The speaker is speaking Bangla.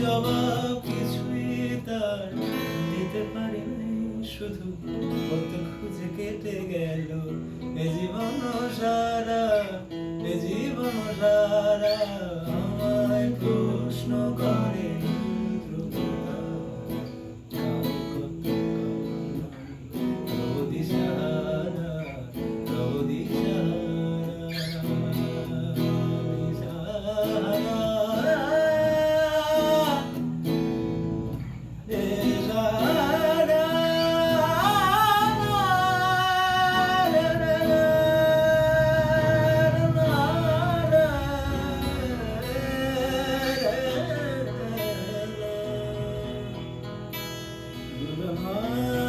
জবাব কিছুই তার দিতে পারি শুধু কত খুঁজে কেটে গেল। এ জীবন সারা, এ জীবন সারা, আমায় প্রশ্ন করে। Mahal.